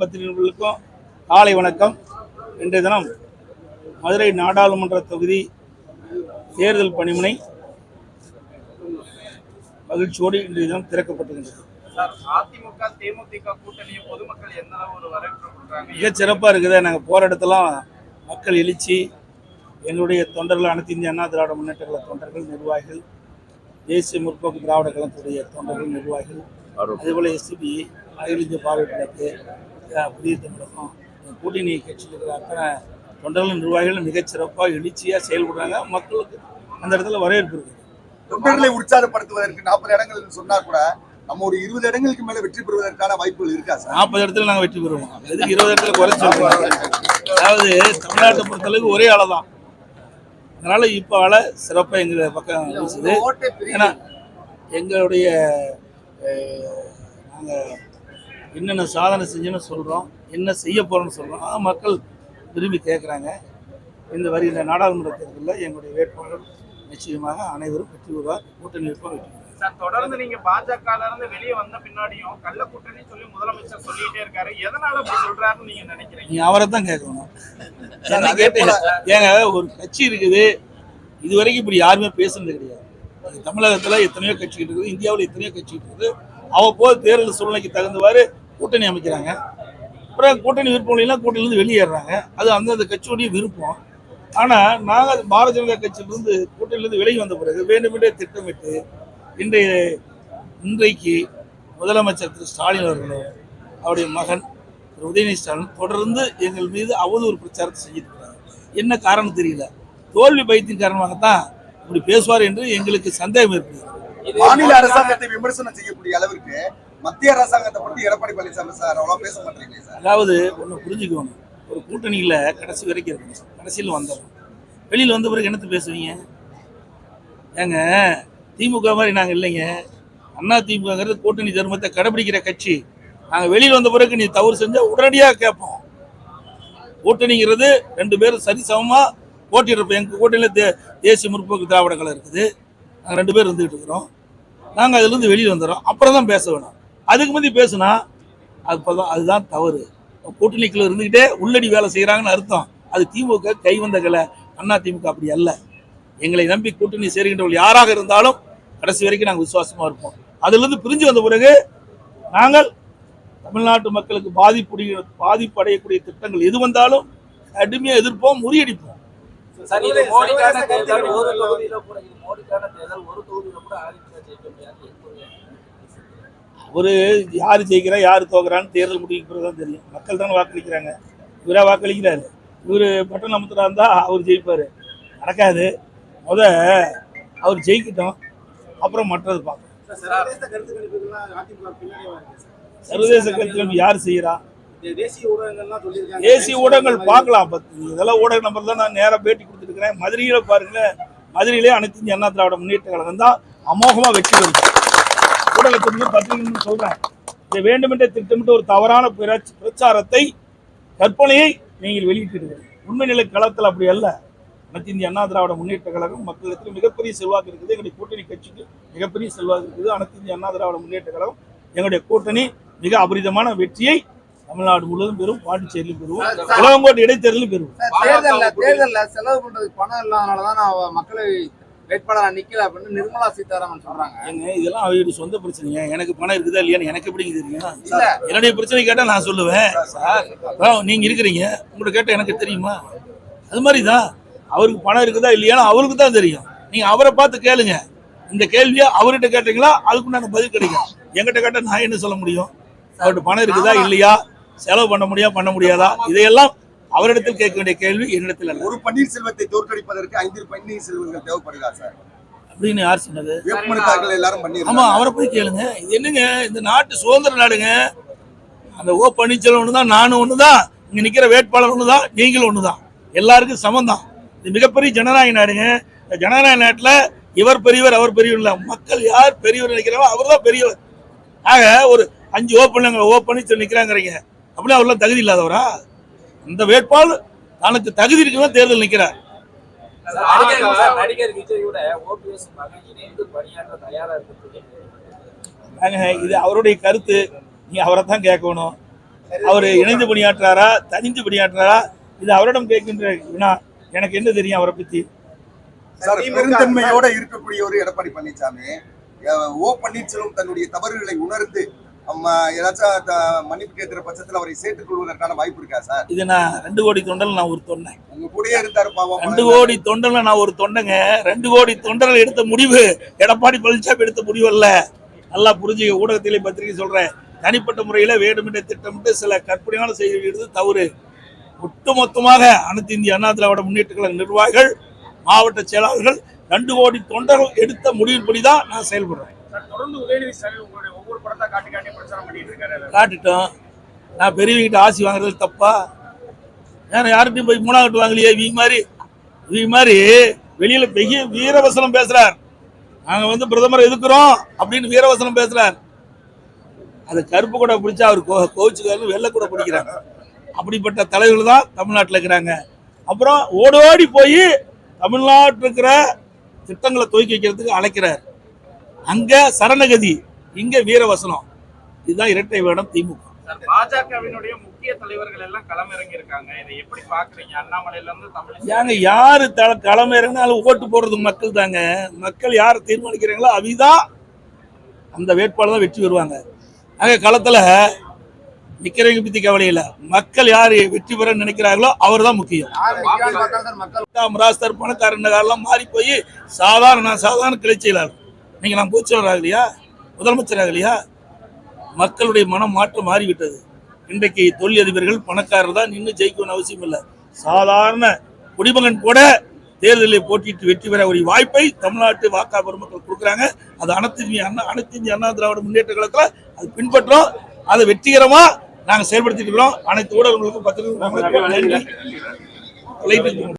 பத்திரிகைகளுக்கும் காலை வணக்கம். இன்றைய தினம் மதுரை நாடாளுமன்ற தொகுதி தேர்தல் பணிமனை மகிழ்ச்சியோடு இன்றைய தினம் திறக்கப்பட்டிருக்கிறது. அதிமுக தேமுதிக கூட்டணியை பொதுமக்கள் எந்த அளவு ஒரு வரவேற்பு கொடுக்குறாங்க மிகச் சிறப்பாக இருக்குது. நாங்கள் போகிற இடத்தெல்லாம் மக்கள் எழுச்சி எங்களுடைய தொண்டர்கள் அனைத்து இந்திய அண்ணா திராவிட முன்னேற்ற தொண்டர்கள் நிர்வாகிகள் தேசிய முற்போக்கு திராவிட கழகத்துடைய தொண்டர்கள் நிர்வாகிகள் அதேபோல் எஸ்டிபி அகில இந்திய பார்வையாளருக்கு புதிய தமிழகம் கூட்டணி கட்சியில் இருக்கிற அத்தனை தொண்டர்கள் நிர்வாகிகள் மிகச் சிறப்பாக எழுச்சியாக செயல்படுறாங்க. மக்களுக்கு அந்த இடத்துல வரவேற்பு இருக்குது தொண்டர்களை உற்சாகப்படுத்துவதற்கு நாற்பது இடங்கள் சொன்னா கூட நம்ம ஒரு இருபது இடங்களுக்கு மேல வெற்றி பெறுவதற்கான வாய்ப்புகள் இருக்கா சார்? நாற்பது இடத்துல நாங்கள் வெற்றி பெறுவோம். எதுக்கு இருபது இடத்துல குறைச்சி அதாவது தமிழ்நாட்டை பொறுத்தளவுக்கு ஒரே ஆளை தான். அதனால இப்போ ஆளை சிறப்பாக எங்கள் பக்கம் வீசுது ஏன்னா எங்களுடைய நாங்கள் என்னென்ன சாதனை செஞ்சோன்னு சொல்கிறோம் என்ன செய்ய போகிறோம்னு சொல்கிறோம் ஆனால் மக்கள் விரும்பி கேட்குறாங்க இந்த வருகின்ற நாடாளுமன்ற தேர்தலில் எங்களுடைய வேட்பாளர் நிச்சயமாக அனைவரும் வெற்றி பெறுவார் கூட்டணி வைப்போம் வெற்றி சார் தொடர்ந்து நீங்க பாஜக இருந்து வெளியே வந்த பின்னாடியும் கள்ள கூட்டணி சொல்லி முதலமைச்சர் சொல்லிட்டே இருக்காரு. எதனால அப்படி சொல்றாருன்னு நீங்க நினைக்கிறீங்க? அவரை தான் கேட்கணும். ஏங்க ஒரு கட்சி இருக்குது. இது வரைக்கும் இப்படி யாருமே பேசுனது கிடையாது. தமிழகத்தில் எத்தனையோ கட்சி இருக்குது இந்தியாவில் எத்தனையோ கட்சி இருக்குது. அவ்வப்போது தேர்தல் சூழ்நிலைக்கு தகுந்தவாறு கூட்டணி அமைக்கிறாங்க. அப்புறம் கூட்டணி விருப்பம் இல்லைன்னா கூட்டணியிலேருந்து வெளியேறாங்க. அது அந்தந்த கட்சியுடைய விருப்பம். ஆனால் நாங்கள் பாரதிய ஜனதா கட்சியிலிருந்து கூட்டணியிலிருந்து விலகி வந்த பிறகு வேண்டுமென்றே திட்டமிட்டு இன்றைய இன்றைக்கு முதலமைச்சர் திரு ஸ்டாலின் அவர்களும் அவருடைய மகன் திரு உதயநிதி ஸ்டாலின் தொடர்ந்து எங்கள் மீது அவதூறு பிரச்சாரத்தை செஞ்சுட்டு இருக்காங்க என்ன காரணம் தெரியல? தோல்வி பயத்தின் காரணமாகத்தான் இப்படி பேசுவார் என்று எங்களுக்கு சந்தேகம் இருக்குது மாநில அரசாங்கத்தை விமர்சனம் செய்யக்கூடிய அளவிற்கு மத்திய அரசாங்கத்தை பத்தி எடப்பாடி பழனிசாமி சார் அவ்வளவு பேச மாட்டீங்களே சார். அதாவது ஒன்று புரிஞ்சுக்கணும் ஒரு கூட்டணியில் கடைசி வரைக்கும் இருக்கணும் கடைசியில் வந்தோம் வெளியில் வந்த பிறகு என்னத்தை பேசுவீங்க? ஏங்க திமுக மாதிரி நாங்கள் இல்லைங்க. அண்ணா திமுகங்கிறது கூட்டணி தர்மத்தை கடைபிடிக்கிற கட்சி. நாங்கள் வெளியில் வந்த பிறகு நீ தவறு செஞ்சால் உடனடியாக கேட்போம். கூட்டணிங்கிறது ரெண்டு பேரும் சரிசமமாக போட்டிடுறப்ப எங்கள் கூட்டணியில் தே தேசிய முற்போக்கு திராவிட கலை இருக்குது. நாங்கள் ரெண்டு பேர் இருந்துகிட்டு இருக்கிறோம். நாங்கள் அதுலேருந்து வெளியில் வந்துடுறோம். அப்புறம் தான் பேச வேணும். அதுக்கு முந்தி பேசுனா அப்போதான் அதுதான் தவறு. கூட்டணிக்குள்ளே இருந்துக்கிட்டே உள்ளடி வேலை செய்கிறாங்கன்னு அர்த்தம். அது திமுக கை வந்த கலை. அண்ணா திமுக அப்படி அல்ல. எங்களை நம்பி கூட்டணி சேர்கின்றவர்கள் யாராக இருந்தாலும் கடைசி வரைக்கும் நாங்கள் விசுவாசமாக இருப்போம். அதிலிருந்து பிரிஞ்சு வந்த பிறகு நாங்கள் தமிழ்நாட்டு மக்களுக்கு பாதிப்புடைய பாதிப்பு அடையக்கூடிய திட்டங்கள் எது வந்தாலும் கடுமையாக எதிர்ப்போம் முறியடிப்போம். சார் இது மோடிக்கான தேர்தல் ஒரு தொகுதியில கூட இது மோடிக்கான தேர்தல் ஒரு தொகுதியில கூட அதிமுக ஜெயிக்க முடியாது. ஒரு யார் ஜெயிக்கிறா யார் தோக்குறான்னு தேர்தல் முடிவுக்கு பிறகு தான் தெரியும். மக்கள் தானே வாக்களிக்கிறாங்க. இவரா வாக்களிக்கிறாரு. இவர் பட்டன் அமுத்துறா இருந்தா அவர் ஜெயிப்பார். நடக்காது. முத அவர் ஜெயிக்கட்டும். அப்புறம் மற்றது பார்க்கணும் சர்வதேச கருத்து கணிப்புகள்லாம் அதிமுக பின்னாடியே வருது சார். சர்வதேச கருத்தில் யார் செய்கிறா? தேசிய ஊடகங்கள்லாம் தேசிய ஊடகங்கள் பார்க்கலாம். இதெல்லாம் ஊடக நம்பர் தான் நான் நேராக பேட்டி கொடுத்துருக்கிறேன். மதுரையில பாருங்களேன். மதுரையிலே அனைத்து இந்திய அண்ணா திராவிட முன்னேற்ற கழகம் தான் அமோகமாக வெற்றி வருது ஊடகத்திற்கு பத்திரிகை சொல்றேன். இதை வேண்டுமென்றே திட்டமிட்டு ஒரு தவறான பிரச்ச- பிரச்சாரத்தை கற்பனையை நீங்கள் வெளியிட்டிருக்கிறீர்கள் உண்மை நிலை களத்தில் அப்படி அல்ல. அனைத்து இந்திய அண்ணா திராவிட முன்னேற்ற கழகம் மக்களிடத்தில் மிகப்பெரிய செல்வாக்கு இருக்குது. எங்களுடைய கூட்டணி கட்சிக்கு மிகப்பெரிய செல்வாக்கு இருக்குது. அனைத்து இந்திய அண்ணா திராவிட முன்னேற்ற கழகம் எங்களுடைய கூட்டணி மிக அபரிதமான வெற்றியை தமிழ்நாடு முழுவதும் பெறும் பாண்டிச்சேரியிலும் பெறுவோம் இளவங்கோட்டை இடைத்தேர்தலும் பெறுவோம். தேர்தல்ல தேர்தல்ல செலவு பண்றதுக்கு பணம் இல்லாதனாலதான் நான் மக்களை வேட்பாளரா நிக்கல அப்படின்னு நிர்மலா சீதாராமன் சொல்றாங்க. ஏங்க இதெல்லாம் அவருடைய சொந்த பிரச்சனைங்க எனக்கு பணம் இருக்குதா இல்லையான்னு எனக்கு எப்படி தெரியும்? இல்ல. என்னுடைய பிரச்சனை கேட்டால் நான் சொல்லுவேன். சார் நீங்க இருக்கிறீங்க உங்கள்ட்ட கேட்டால் எனக்கு தெரியுமா? அது மாதிரி தான் அவருக்கு பணம் இருக்குதா இல்லையான்னு அவருக்கு தான் தெரியும். நீங்க அவரை பார்த்து கேளுங்க. இந்த கேள்வியை அவர்கிட்ட கேட்டீங்களா? அதுக்குண்டான பதில் கிடைக்கும். என்கிட்ட கேட்டால் நான் என்ன சொல்ல முடியும்? அவர்கிட்ட பணம் இருக்குதா இல்லையா? செலவு பண்ண முடியா பண்ண முடியாதா? இதையெல்லாம் அவரிடத்தில் கேட்க வேண்டிய கேள்வி என்னிடத்தில் அல்ல ஒரு பன்னீர்செல்வத்தை தோற்கடிப்பதற்கு ஐந்து பன்னீர்செல்வங்கள் தேவைப்படுதா சார்? அப்படின்னு யார் சொன்னது? எல்லாரும் ஆமா அவரை போய் கேளுங்க. இது என்னங்க? இந்த நாட்டு சுதந்திர நாடுங்க. அந்த ஓ பன்னீர்செல்வம் ஒன்று தான் நானும் ஒன்று தான் இங்கே நிற்கிற வேட்பாளர் ஒன்று தான் நீங்களும் ஒன்று தான் எல்லாருக்கும் சமம் தான் இது மிகப்பெரிய ஜனநாயக நாடுங்க. இந்த ஜனநாயக நாட்டில் இவர் பெரியவர் அவர் பெரியவர் இல்லை. மக்கள் யார் பெரியவர் நினைக்கிறாரோ அவர் தான் பெரியவர். ஆக ஒரு அஞ்சு ஓ பண்ணுங்க ஓ பன்னீர்செல்வம் நிற்கிறாங்கிறீங்க அப்படியே அவர்லாம் தகுதி இல்லாதவரா? அந்த வேட்பாளர் தனக்கு தகுதி இருக்குதான் தேர்தல் நிற்கிறார் நடிகர் சார், நடிகர் விஜயோட ஓபிஎஸ் மகன் இணைந்து பணியாற்ற தயாரா இருக்கு நாங்க இது அவருடைய கருத்து. நீ அவரை தான் கேட்கணும். அவர் இணைந்து பணியாற்றாரா தனிந்து பணியாற்றாரா இது அவரிடம் கேட்கின்ற வினா. எனக்கு என்ன தெரியும் அவரை பத்தி? பெருந்தன்மையோட இருக்கக்கூடிய ஒரு எடப்பாடி பழனிசாமி ஓ பன்னீர்செல்வம் தன்னுடைய தவறுகளை உணர்ந்து ஏதாச்சும் த- மன்னிப்பு கேட்கிற பட்சத்துல அவரை சேர்த்துக் கொள்வதற்கான வாய்ப்பு இருக்கா சார்? இது நான் ரெண்டு கோடி தொண்டல் நான் ஒரு தொண்டை. உங்க கூடயே இருந்தாரு பாவம். ரெண்டு கோடி தொண்டர்ல நான் ஒரு தொண்டைங்க. ரெண்டு கோடி தொண்டர்கள் எடுத்த முடிவு எடப்பாடி பழனிசாமி எடுத்த முடிவு அல்ல. நல்லா புரிஞ்சுக்க ஊடகத்திலே பத்திரிகை சொல்றேன். தனிப்பட்ட முறையில வேண்டுமென்றே திட்டமிட்டு சில கற்பனையான செய்திகள் எடுத்து தவறு. ஒட்டுமொத்தமாக அனைத்து இந்திய அண்ணா திராவிட முன்னேற்ற கழக நிர்வாகிகள் மாவட்ட செயலாளர்கள் ரெண்டு கோடி தொண்டர்கள் எடுத்த முடிவின்படி தான் நான் செயல்படுறேன். சார் தொடர்ந்து உதயநிதி ஸ்டாலின் உங்களுடைய காட்டுட்டோம். நான் பெரியவங்கிட்ட ஆசி வாங்குறது தப்பா? ஏன்னா யார்கிட்டையும் போய் மூணாவது வாங்கலையே? இவங்க மாதிரி இவங்க மாதிரி வெளியில பெரிய வீரவசனம் பேசுறார். நாங்க வந்து பிரதமர் எதுக்குறோம் அப்படின்னு வீரவசனம் பேசுறார். அது கருப்பு கூட பிடிச்சா அவர் கோ கோச்சுக்காரன்னு வெள்ளை கூட பிடிக்கிறாங்க. அப்படிப்பட்ட தலைவர்கள் தான் தமிழ்நாட்டில் இருக்கிறாங்க. அப்புறம் ஓடோடி போய் தமிழ்நாட்டில் இருக்கிற திட்டங்களை துவக்கி வைக்கிறதுக்கு அழைக்கிறார். அங்கே சரணகதி இங்க வீரவசனம். இதுதான் இரட்டை வேடம் திமுக. பாஜகவினுடைய முக்கிய தலைவர்கள் எல்லாம் களமிறங்கி இருக்காங்க இதை எப்படி பாக்குறீங்க அண்ணாமலையில இருந்து தமிழ் ஏங்க யாரு த களம் இறங்கினாலும் ஓட்டு போடுறது மக்கள் தாங்க. மக்கள் யார் தீர்மானிக்கிறாங்களோ அவிதான் அந்த வேட்பாளர் தான் வெற்றி பெறுவாங்க. ஆக களத்துல நிக்கிறவங்க பத்தி கவலை இல்ல. மக்கள் யாரு வெற்றி பெற நினைக்கிறார்களோ அவர் தான் முக்கியம் ராமராஸ்தர் பணக்காரன் காரெல்லாம் மாறி போய் சாதாரண சாதாரண கிளை செயலாளர். நீங்க நான் பூச்சவர் ஆகலையா முதலமைச்சராக ஆகலையா? மக்களுடைய மனம் மாற்றம் மாறிவிட்டது. இன்றைக்கு தொழிலதிபர்கள் பணக்காரர் தான் நின்று ஜெயிக்கணும்னு அவசியம் இல்லை. சாதாரண குடிமகன் கூட தேர்தலில் போட்டியிட்டு வெற்றி பெற ஒரு வாய்ப்பை தமிழ்நாட்டு வாக்கா பெருமக்கள் கொடுக்குறாங்க. அது அனைத்து இந்திய அண்ணா அனைத்து இந்திய அண்ணா திராவிட முன்னேற்ற கழகத்தில் அது பின்பற்றோம். அதை வெற்றிகரமாக நாங்கள் செயல்படுத்திட்டு இருக்கிறோம். அனைத்து ஊடகங்களுக்கும் பத்திரிகை